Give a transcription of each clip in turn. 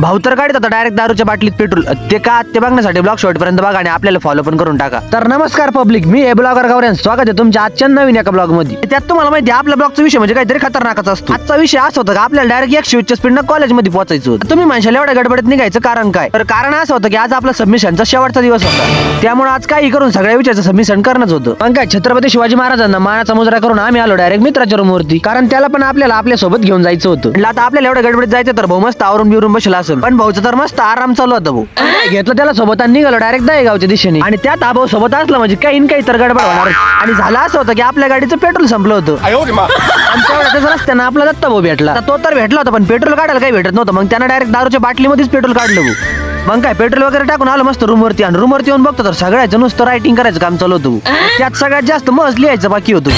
भाऊ तर काढत आता डायरेक्ट दारूच्या बाटलीत पेट्रोल. ते का ते बघण्यासाठी ब्लॉग शॉर्ट पर्यंत बघा आणि आपल्याला फॉलो पण करून टाका. तर नमस्कार पब्लिक मी हे ब्लॉगर गौऱ्यान स्वागत आहे तुमच्या आजच्या नवीन एका ब्लॉगमध्ये. त्यात तुम्हाला माहिती आहे, आपल्या ब्लॉगचा विषय म्हणजे काहीतरी खतरनाकच असतो. आजचा विषय असा होता की आपल्याला डायरेक्ट एकशे उच्च स्पीडनं कॉलेजमध्ये पोहोचायचं होतं. तुम्ही माणसाला एवढ्या गडबडीत निघायचं कारण काय? तर कारण असं होतं की आज आपला सबमिशनचा शेवटचा दिवस होता. त्यामुळे आज काही करून सगळ्या विषयाचं सबमिशन करणंच होतं. पण काय छत्रपती शिवाजी महाराजांना मानाचा मुजरा करून आम्ही आलो डायरेक्ट मित्राच्या रूमवरती कारण त्याला पण आपल्याला आपल्यासोबत घेऊन जायचं होतं. आता आपल्याला एवढ्या गडबडीत जायचं तर भाऊ मस्त आवरून बिरून बसला असेल पण भाऊचं तर मस्त आराम चालू होता भाऊ. घेतलं त्याला सोबत आणि निघालो डायरेक्ट गावच्या दिशेने. आणि त्यात हा भाऊ सोबत असला म्हणजे काही ना काही तर गडबड होणार आणि झालं असं होतं की आपल्या गाडीचं पेट्रोल संपलं होतं. आणि रस्त्यानं आपला दत्ता भाऊ भेटला. तो तर भेटला होता पण पेट्रोल काढायला काही भेटत नव्हतं. मग त्यानं डायरेक्ट दारूच्या बाटलीमध्येच पेट्रोल काढलं भाऊ. मग काय पेट्रोल वगैरे टाकून आलं मस्त रूमवरती आणि रूमवरती येऊन बघतो तर सगळ्याचं नुसतं रायटिंग करायचं काम चालू होतं. त्यात सगळ्यात जास्त मस्त लिहायचं बाकी होतं.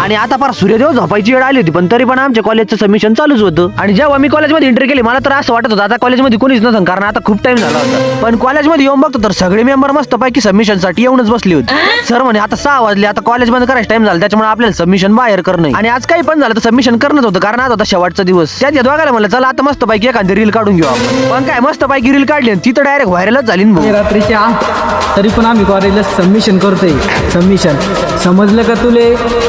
आणि आता फार सूर्यदेव झोपायची वेळ आली होती पण तरी पण आमच्या कॉलेजचं सबमिशन चालूच होतं. आणि जेव्हा मी कॉलेजमध्ये एंट्री केली मला तर असं वाटत होतं आता कॉलेजमध्ये कोणीच नव्हतं कारण आता खूप टाइम झाला होता. पण कॉलेजमध्ये येऊन बघतो तर सगळे मेंबर मस्त पैकी सबमिशनसाठी येऊनच बसले होते. सर म्हणे आता सहा वाजले आता कॉलेजमध्ये करायचं टाइम झाला त्याच्यामुळे आपल्याला सबमिशन बाहेर करणं आणि आज काही पण झालं तर सबमिशन करणंच होतं कारण आज होता शेवटचा दिवस. त्यात दोघायला म्हणलं चला आता मस्त पैकी एखादी रील काढून घेऊ आपण. पण काय मस्त पैकी रील काढली ती तर डायरेक्ट व्हायरलच झाली ना भाऊ. रात्रीचे आठ तरी पण आम्ही कॉलेजला सबमिशन करतोय. सबमिशन समजलं का तुले?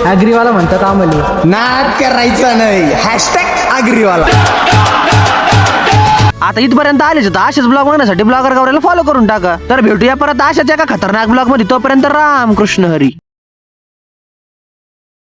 ॲग्रीवाला म्हणतात आम्हाला. नाद करायचं नाही. हॅशटॅग आगरीवाला आता इथपर्यंत आलेच तर असेच ब्लॉग बघण्यासाठी ब्लॉगर गौऱ्याला फॉलो करून टाका. तर भेटूया परत अशाच एका खतरनाक ब्लॉगमध्ये. तोपर्यंत राम कृष्ण हरी.